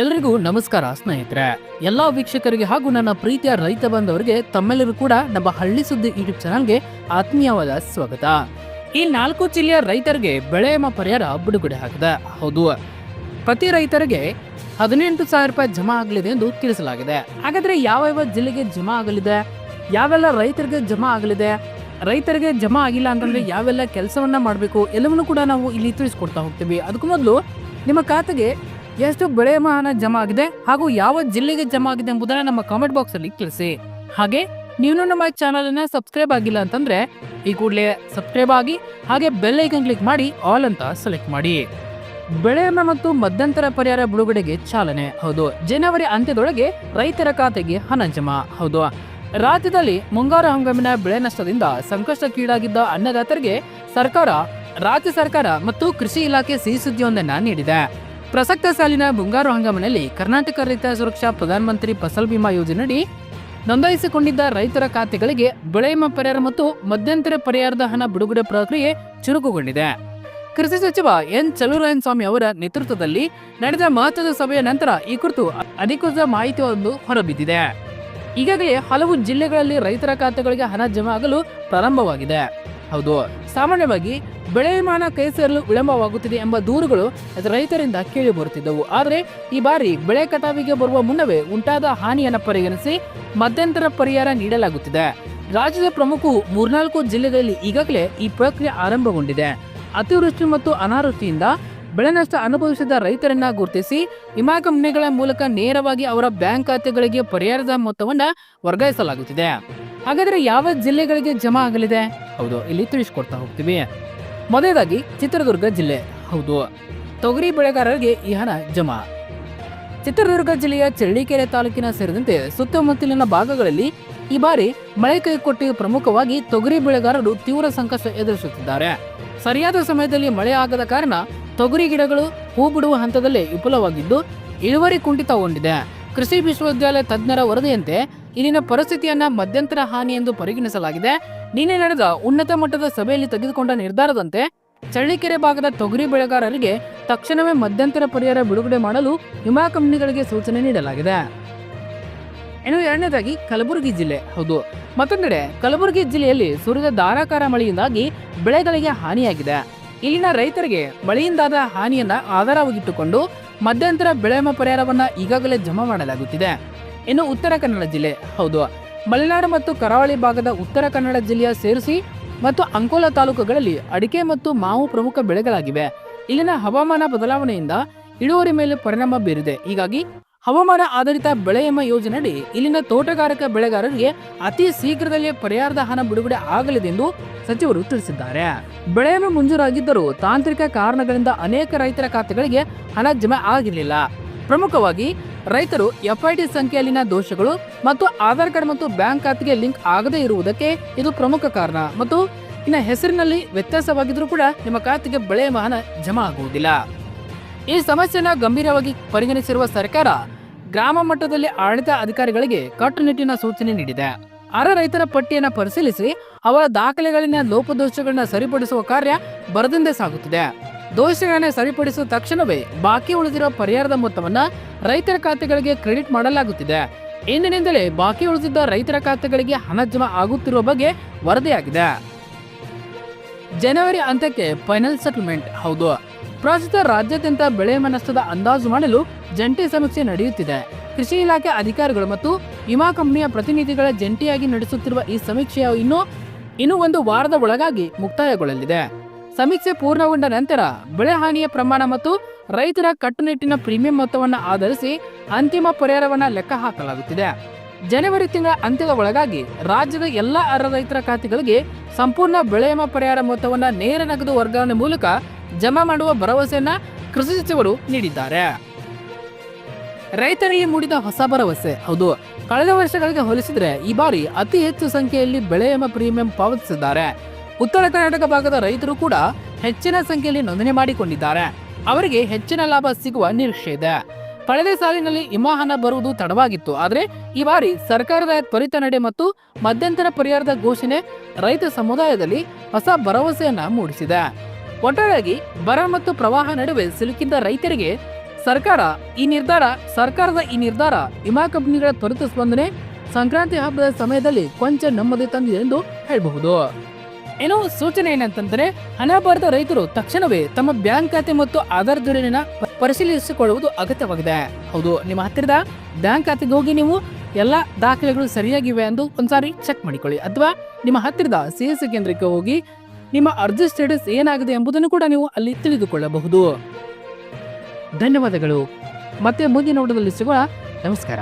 ಎಲ್ರಿಗೂ ನಮಸ್ಕಾರ, ಸ್ನೇಹಿತರೆ. ಎಲ್ಲಾ ವೀಕ್ಷಕರಿಗೆ ಹಾಗೂ ನನ್ನ ಪ್ರೀತಿಯ ರೈತ ಬಂದವರಿಗೆ ತಮ್ಮೆಲ್ಲರೂ ಕೂಡ ನಮ್ಮ ಹಳ್ಳಿ ಸುದ್ದಿ ಯೂಟ್ಯೂಬ್ ಚಾನಲ್ಗೆ ಆತ್ಮೀಯವಾದ ಸ್ವಾಗತ. ಈ ನಾಲ್ಕು ಜಿಲ್ಲೆಯ ರೈತರಿಗೆ ಬೆಳೆ ಎಂಬ ಪರಿಹಾರ ಬಿಡುಗಡೆ ಆಗಿದೆ. ಹೌದು, ಪ್ರತಿ ರೈತರಿಗೆ ಹದಿನೆಂಟು ಸಾವಿರ ರೂಪಾಯಿ ಜಮಾ ಆಗಲಿದೆ ಎಂದು ತಿಳಿಸಲಾಗಿದೆ. ಹಾಗಾದ್ರೆ ಯಾವ ಯಾವ ಜಿಲ್ಲೆಗೆ ಜಮಾ ಆಗಲಿದೆ? ಯಾವೆಲ್ಲ ರೈತರಿಗೆ ಜಮಾ ಆಗಲಿದೆ? ರೈತರಿಗೆ ಜಮಾ ಆಗಿಲ್ಲ ಅಂತಂದ್ರೆ ಯಾವೆಲ್ಲ ಕೆಲಸವನ್ನ ಮಾಡಬೇಕು, ಎಲ್ಲವನ್ನೂ ಕೂಡ ನಾವು ಇಲ್ಲಿ ತಿಳಿಸ್ಕೊಡ್ತಾ ಹೋಗ್ತೀವಿ. ಅದಕ್ಕೂ ಮೊದಲು ನಿಮ್ಮ ಖಾತೆಗೆ ಎಷ್ಟು ಬೆಳೆ ಮಾನ ಜಮಾ ಆಗಿದೆ ಹಾಗೂ ಯಾವ ಜಿಲ್ಲೆಗೆ ಜಮಾ ಆಗಿದೆ ಎಂಬುದನ್ನ ನಮ್ಮ ಕಾಮೆಂಟ್ ಬಾಕ್ಸ್ ಅಲ್ಲಿ ತಿಳಿಸಿ. ಹಾಗೆ ನೀವು ನಮ್ಮ ಚಾನಲ್ ಅನ್ನ ಸಬ್ಸ್ಕ್ರೈಬ್ ಆಗಿಲ್ಲ ಅಂತಂದ್ರೆ, ಈ ಕೂಡಲೇ ಸಬ್ಸ್ಕ್ರೈಬ್ ಆಗಿ, ಹಾಗೆ ಬೆಲ್ ಐಕನ್ ಕ್ಲಿಕ್ ಮಾಡಿ ಆಲ್ ಅಂತ ಸೆಲೆಕ್ಟ್ ಮಾಡಿ. ಬೆಳೆ ಮತ್ತು ಮಧ್ಯಂತರ ಪರಿಹಾರ ಬಿಡುಗಡೆಗೆ ಚಾಲನೆ. ಹೌದು, ಜನವರಿ ಅಂತ್ಯದೊಳಗೆ ರೈತರ ಖಾತೆಗೆ ಹಣ ಜಮಾ. ಹೌದು, ರಾಜ್ಯದಲ್ಲಿ ಮುಂಗಾರು ಹಂಗಾಮಿನ ಬೆಳೆ ನಷ್ಟದಿಂದ ಸಂಕಷ್ಟಕ್ಕೀಡಾಗಿದ್ದ ಅನ್ನದಾತರಿಗೆ ಸರ್ಕಾರ, ರಾಜ್ಯ ಸರ್ಕಾರ ಮತ್ತು ಕೃಷಿ ಇಲಾಖೆ ಸಿಹಿ ಸುದ್ದಿಯೊಂದನ್ನ ನೀಡಿದೆ. ಪ್ರಸಕ್ತ ಸಾಲಿನ ಮುಂಗಾರು ಹಂಗಾಮಿನಲ್ಲಿ ಕರ್ನಾಟಕ ರೈತ ಸುರಕ್ಷಾ ಪ್ರಧಾನಮಂತ್ರಿ ಫಸಲ್ ಬಿಮಾ ಯೋಜನೆಯಡಿ ನೋಂದಾಯಿಸಿಕೊಂಡಿದ್ದ ರೈತರ ಖಾತೆಗಳಿಗೆ ಬೆಳೆ ವಿಮಾ ಪರಿಹಾರ ಮತ್ತು ಮಧ್ಯಂತರ ಪರಿಹಾರದ ಹಣ ಬಿಡುಗಡೆ ಪ್ರಕ್ರಿಯೆ ಚುರುಕುಗೊಂಡಿದೆ. ಕೃಷಿ ಸಚಿವ ಎನ್ ಚಲುರಾಯನ್ ಸ್ವಾಮಿ ಅವರ ನೇತೃತ್ವದಲ್ಲಿ ನಡೆದ ಮಹತ್ವದ ಸಭೆಯ ನಂತರ ಈ ಕುರಿತು ಅಧಿಕೃತ ಮಾಹಿತಿಯೊಂದು ಹೊರಬಿದ್ದಿದೆ. ಈಗಾಗಲೇ ಹಲವು ಜಿಲ್ಲೆಗಳಲ್ಲಿ ರೈತರ ಖಾತೆಗಳಿಗೆ ಹಣ ಜಮಾ ಆಗಲು ಪ್ರಾರಂಭವಾಗಿದೆ. ಹೌದು. ಸಾಮಾನ್ಯವಾಗಿ ಬೆಳೆ ವಿಮಾನ ಕೈ ಸೇರಲು ವಿಳಂಬವಾಗುತ್ತಿದೆ ಎಂಬ ದೂರುಗಳು ರೈತರಿಂದ ಕೇಳಿ ಬರುತ್ತಿದ್ದವು. ಆದರೆ ಈ ಬಾರಿ ಬೆಳೆ ಕಟಾವಿಗೆ ಬರುವ ಮುನ್ನವೇ ಉಂಟಾದ ಹಾನಿಯನ್ನು ಪರಿಗಣಿಸಿ ಮಧ್ಯಂತರ ಪರಿಹಾರ ನೀಡಲಾಗುತ್ತಿದೆ. ರಾಜ್ಯದ ಪ್ರಮುಖ ಮೂರ್ನಾಲ್ಕು ಜಿಲ್ಲೆಗಳಲ್ಲಿ ಈಗಾಗಲೇ ಈ ಪ್ರಕ್ರಿಯೆ ಆರಂಭಗೊಂಡಿದೆ. ಅತಿವೃಷ್ಟಿ ಮತ್ತು ಅನಾವೃಷ್ಟಿಯಿಂದ ಬೆಳೆ ನಷ್ಟ ಅನುಭವಿಸಿದ ರೈತರನ್ನ ಗುರುತಿಸಿ ವಿಮಾ ಕಂಪನಿಗಳ ಮೂಲಕ ನೇರವಾಗಿ ಅವರ ಬ್ಯಾಂಕ್ ಖಾತೆಗಳಿಗೆ ಪರಿಹಾರದ ಮೊತ್ತವನ್ನ ವರ್ಗಾಯಿಸಲಾಗುತ್ತಿದೆ. ಹಾಗಾದ್ರೆ ಯಾವ ಜಿಲ್ಲೆಗಳಿಗೆ ಜಮಾ ಆಗಲಿದೆ? ಹೌದು, ಇಲ್ಲಿ ತಿಳಿಸಿಕೊಡ್ತಾ ಹೋಗ್ತೀವಿ. ಮೊದಲಾಗಿ ಚಿತ್ರದುರ್ಗ ಜಿಲ್ಲೆ. ಹೌದು, ತೊಗರಿ ಬೆಳೆಗಾರರಿಗೆ ಈ ಹಣ ಜಮಾ. ಚಿತ್ರದುರ್ಗ ಜಿಲ್ಲೆಯ ಚಳ್ಳಿಕೆರೆ ತಾಲೂಕಿನ ಸೇರಿದಂತೆ ಸುತ್ತಮುತ್ತಲಿನ ಭಾಗಗಳಲ್ಲಿ ಈ ಬಾರಿ ಮಳೆ ಕೈಕೊಟ್ಟಿ ಪ್ರಮುಖವಾಗಿ ತೊಗರಿ ಬೆಳೆಗಾರರು ತೀವ್ರ ಸಂಕಷ್ಟ ಎದುರಿಸುತ್ತಿದ್ದಾರೆ. ಸರಿಯಾದ ಸಮಯದಲ್ಲಿ ಮಳೆ ಆಗದ ಕಾರಣ ತೊಗರಿ ಗಿಡಗಳು ಹೂ ಬಿಡುವ ಹಂತದಲ್ಲೇ ವಿಫುಲವಾಗಿದ್ದು ಇಳುವರಿ ಕುಂಠಿತಗೊಂಡಿದೆ ಕೃಷಿ ವಿಶ್ವವಿದ್ಯಾಲಯ ತಜ್ಞರ ವರದಿಯಂತೆ ಇಲ್ಲಿನ ಪರಿಸ್ಥಿತಿಯನ್ನ ಮಧ್ಯಂತರ ಹಾನಿ ಎಂದು ಪರಿಗಣಿಸಲಾಗಿದೆ. ನಿನ್ನೆ ನಡೆದ ಉನ್ನತ ಮಟ್ಟದ ಸಭೆಯಲ್ಲಿ ತೆಗೆದುಕೊಂಡ ನಿರ್ಧಾರದಂತೆ ಚಳ್ಳಿಕೆರೆ ಭಾಗದ ತೊಗರಿ ಬೆಳೆಗಾರರಿಗೆ ತಕ್ಷಣವೇ ಮಧ್ಯಂತರ ಪರಿಹಾರ ಬಿಡುಗಡೆ ಮಾಡಲು ವಿಮಾ ಕಂಪನಿಗಳಿಗೆ ಸೂಚನೆ ನೀಡಲಾಗಿದೆ. ಇನ್ನು ಎರಡನೇದಾಗಿ ಕಲಬುರಗಿ ಜಿಲ್ಲೆ, ಹೌದು. ಮತ್ತೊಂದೆಡೆ ಕಲಬುರಗಿ ಜಿಲ್ಲೆಯಲ್ಲಿ ಸುರಿದ ಧಾರಾಕಾರ ಮಳೆಯಿಂದಾಗಿ ಬೆಳೆಗಳಿಗೆ ಹಾನಿಯಾಗಿದೆ. ಇಲ್ಲಿನ ರೈತರಿಗೆ ಮಳೆಯಿಂದಾದ ಹಾನಿಯನ್ನ ಆಧಾರವಾಗಿಟ್ಟುಕೊಂಡು ಮಧ್ಯಂತರ ಬೆಳೆ ವಿಮಾ ಪರಿಹಾರವನ್ನ ಈಗಾಗಲೇ ಜಮಾ ಮಾಡಲಾಗುತ್ತಿದೆ. ಇನ್ನು ಉತ್ತರ ಕನ್ನಡ ಜಿಲ್ಲೆ, ಹೌದು. ಮಲೆನಾಡು ಮತ್ತು ಕರಾವಳಿ ಭಾಗದ ಉತ್ತರ ಕನ್ನಡ ಜಿಲ್ಲೆಯ ಸೇರಿಸಿ ಮತ್ತು ಅಂಕೋಲಾ ತಾಲೂಕುಗಳಲ್ಲಿ ಅಡಿಕೆ ಮತ್ತು ಮಾವು ಪ್ರಮುಖ ಬೆಳೆಗಳಾಗಿವೆ. ಇಲ್ಲಿನ ಹವಾಮಾನ ಬದಲಾವಣೆಯಿಂದ ಇಳುವರಿ ಮೇಲೆ ಪರಿಣಾಮ ಬೀರಿದೆ. ಹೀಗಾಗಿ ಹವಾಮಾನ ಆಧಾರಿತ ಬೆಳೆ ಎಂಬ ಯೋಜನೆಯಡಿ ಇಲ್ಲಿನ ತೋಟಗಾರಿಕಾ ಬೆಳೆಗಾರರಿಗೆ ಅತಿ ಶೀಘ್ರದಲ್ಲೇ ಪರಿಹಾರದ ಹಣ ಬಿಡುಗಡೆ ಆಗಲಿದೆ ಎಂದು ಸಚಿವರು ತಿಳಿಸಿದ್ದಾರೆ. ಬೆಳೆ ಮಂಜೂರಾಗಿದ್ದರೂ ತಾಂತ್ರಿಕ ಕಾರಣಗಳಿಂದ ಅನೇಕ ರೈತರ ಖಾತೆಗಳಿಗೆ ಹಣ ಜಮೆ ಆಗಿರಲಿಲ್ಲ. ಪ್ರಮುಖವಾಗಿ ರೈತರು ಎಫ್ಐಡಿ ಸಂಖ್ಯೆಯಲ್ಲಿನ ದೋಷಗಳು ಮತ್ತು ಆಧಾರ್ ಕಾರ್ಡ್ ಮತ್ತು ಬ್ಯಾಂಕ್ ಖಾತೆಗೆ ಲಿಂಕ್ ಆಗದೇ ಇರುವುದಕ್ಕೆ ಇದು ಪ್ರಮುಖ ಕಾರಣ. ಮತ್ತು ಇನ್ನ ಹೆಸರಿನಲ್ಲಿ ವ್ಯತ್ಯಾಸವಾಗಿದ್ರೂ ಕೂಡ ನಿಮ್ಮ ಖಾತೆಗೆ ಬೆಳೆ ವಾಹನ ಜಮಾ ಆಗುವುದಿಲ್ಲ. ಈ ಸಮಸ್ಯೆನ ಗಂಭೀರವಾಗಿ ಪರಿಗಣಿಸಿರುವ ಸರ್ಕಾರ ಗ್ರಾಮ ಮಟ್ಟದಲ್ಲಿ ಆಡಳಿತ ಅಧಿಕಾರಿಗಳಿಗೆ ಕಟ್ಟುನಿಟ್ಟಿನ ಸೂಚನೆ ನೀಡಿದೆ. ಅರ ರೈತರ ಪಟ್ಟಿಯನ್ನು ಪರಿಶೀಲಿಸಿ, ಅವರ ದಾಖಲೆಗಳಿನ ಲೋಪದೋಷಗಳನ್ನ ಸರಿಪಡಿಸುವ ಕಾರ್ಯ ಬರದಿಂದೇ ಸಾಗುತ್ತಿದೆ. ದೋಷಗಳನ್ನ ಸರಿಪಡಿಸಿದ ತಕ್ಷಣವೇ ಬಾಕಿ ಉಳಿದಿರುವ ಪರಿಹಾರದ ಮೊತ್ತವನ್ನು ರೈತರ ಖಾತೆಗಳಿಗೆ ಕ್ರೆಡಿಟ್ ಮಾಡಲಾಗುತ್ತಿದೆ. ಇಂದಿನಿಂದಲೇ ಬಾಕಿ ಉಳಿದಿದ್ದ ರೈತರ ಖಾತೆಗಳಿಗೆ ಹಣ ಜಮಾ ಆಗುತ್ತಿರುವ ಬಗ್ಗೆ ವರದಿಯಾಗಿದೆ. ಜನವರಿ ಅಂತ್ಯಕ್ಕೆ ಫೈನಲ್ ಸೆಟಲ್ಮೆಂಟ್ ಹೌದು. ಪ್ರಸ್ತುತ ರಾಜ್ಯಾದ್ಯಂತ ಬೆಳೆ ಮನಸ್ಸದ ಅಂದಾಜು ಮಾಡಲು ಜಂಟಿ ಸಮೀಕ್ಷೆ ನಡೆಯುತ್ತಿದೆ. ಕೃಷಿ ಇಲಾಖೆ ಅಧಿಕಾರಿಗಳು ಮತ್ತು ವಿಮಾ ಕಂಪನಿಯ ಪ್ರತಿನಿಧಿಗಳ ಜಂಟಿಯಾಗಿ ನಡೆಸುತ್ತಿರುವ ಈ ಸಮೀಕ್ಷೆಯ ಇನ್ನು ಇನ್ನು ಒಂದು ವಾರದ ಒಳಗಾಗಿ ಮುಕ್ತಾಯಗೊಳ್ಳಲಿದೆ. ಸಮೀಕ್ಷೆ ಪೂರ್ಣಗೊಂಡ ನಂತರ ಬೆಳೆ ಹಾನಿಯ ಪ್ರಮಾಣ ಮತ್ತು ರೈತರ ಕಟ್ಟುನಿಟ್ಟಿನ ಪ್ರೀಮಿಯಂ ಮೊತ್ತವನ್ನು ಆಧರಿಸಿ ಅಂತಿಮ ಪರಿಹಾರವನ್ನು ಲೆಕ್ಕ ಹಾಕಲಾಗುತ್ತಿದೆ. ಜನವರಿ ತಿಂಗಳ ಅಂತ್ಯದ ಒಳಗಾಗಿ ರಾಜ್ಯದ ಎಲ್ಲ ಅರ್ಹ ರೈತರ ಖಾತೆಗಳಿಗೆ ಸಂಪೂರ್ಣ ಬೆಳೆ ವಿಮಾ ಪರಿಹಾರ ಮೊತ್ತವನ್ನು ನೇರ ನಗದು ವರ್ಗಾವಣೆ ಮೂಲಕ ಜಮಾ ಮಾಡುವ ಭರವಸೆಯನ್ನ ಕೃಷಿ ಸಚಿವರು ನೀಡಿದ್ದಾರೆ. ರೈತರಿಗೆ ಮೂಡಿದ ಹೊಸ ಭರವಸೆ, ಹೌದು. ಕಳೆದ ವರ್ಷಗಳಿಗೆ ಹೋಲಿಸಿದರೆ ಈ ಬಾರಿ ಅತಿ ಹೆಚ್ಚು ಸಂಖ್ಯೆಯಲ್ಲಿ ಬೆಳೆ ವಿಮಾ ಪ್ರೀಮಿಯಂ ಪಾವತಿಸಿದ್ದಾರೆ. ಉತ್ತರ ಕರ್ನಾಟಕ ಭಾಗದ ರೈತರು ಕೂಡ ಹೆಚ್ಚಿನ ಸಂಖ್ಯೆಯಲ್ಲಿ ನೋಂದಣಿ ಮಾಡಿಕೊಂಡಿದ್ದಾರೆ. ಅವರಿಗೆ ಹೆಚ್ಚಿನ ಲಾಭ ಸಿಗುವ ನಿರೀಕ್ಷೆ ಇದೆ. ಕಳೆದ ಸಾಲಿನಲ್ಲಿ ಹಿಮವಾಹನ ಬರುವುದು ತಡವಾಗಿತ್ತು. ಆದರೆ ಈ ಬಾರಿ ಸರ್ಕಾರದ ತ್ವರಿತ ನಡೆ ಮತ್ತು ಮಧ್ಯಂತರ ಪರಿಹಾರದ ಘೋಷಣೆ ರೈತ ಸಮುದಾಯದಲ್ಲಿ ಹೊಸ ಭರವಸೆಯನ್ನ ಮೂಡಿಸಿದೆ. ಒಟ್ಟಾರೆಯಾಗಿ ಬರ ಮತ್ತು ಪ್ರವಾಹ ನಡುವೆ ಸಿಲುಕಿದ್ದ ರೈತರಿಗೆ ಸರ್ಕಾರ ಈ ನಿರ್ಧಾರ, ಸರ್ಕಾರದ ಈ ನಿರ್ಧಾರ ವಿಮಾ ಕಂಪನಿಗಳ ತ್ವರಿತ ಸ್ಪಂದನೆ, ಸಂಕ್ರಾಂತಿ ಹಬ್ಬದ ಸಮಯದಲ್ಲಿ ಕೊಂಚ ನೆಮ್ಮದಿ ತಂದಿದೆ ಎಂದು ಹೇಳಬಹುದು. ಏನು ಸೂಚನೆ ಏನಂತಂದ್ರೆ, ಹಣ ಬಾರದ ರೈತರು ತಕ್ಷಣವೇ ತಮ್ಮ ಬ್ಯಾಂಕ್ ಖಾತೆ ಮತ್ತು ಆಧಾರ್ ದೂರಿನ ಪರಿಶೀಲಿಸಿಕೊಳ್ಳುವುದು ಅಗತ್ಯವಾಗಿದೆ. ಹೌದು, ನಿಮ್ಮ ಹತ್ತಿರದ ಬ್ಯಾಂಕ್ ಖಾತೆಗೆ ಹೋಗಿ ನೀವು ಎಲ್ಲ ದಾಖಲೆಗಳು ಸರಿಯಾಗಿವೆ ಎಂದು ಒಂದ್ಸಾರಿ ಚೆಕ್ ಮಾಡಿಕೊಳ್ಳಿ. ಅಥವಾ ನಿಮ್ಮ ಹತ್ತಿರದ ಸಿ ಎಸ್ ಕೇಂದ್ರಕ್ಕೆ ಹೋಗಿ ನಿಮ್ಮ ಅರ್ಜಿ ಸ್ಟೇಟಸ್ ಏನಾಗಿದೆ ಎಂಬುದನ್ನು ಕೂಡ ನೀವು ಅಲ್ಲಿ ತಿಳಿದುಕೊಳ್ಳಬಹುದು. ಧನ್ಯವಾದಗಳು. ಮತ್ತೆ ಮುಂದಿನ ನೋಟದಲ್ಲಿ ಸಿಗೋಣ ನಮಸ್ಕಾರ.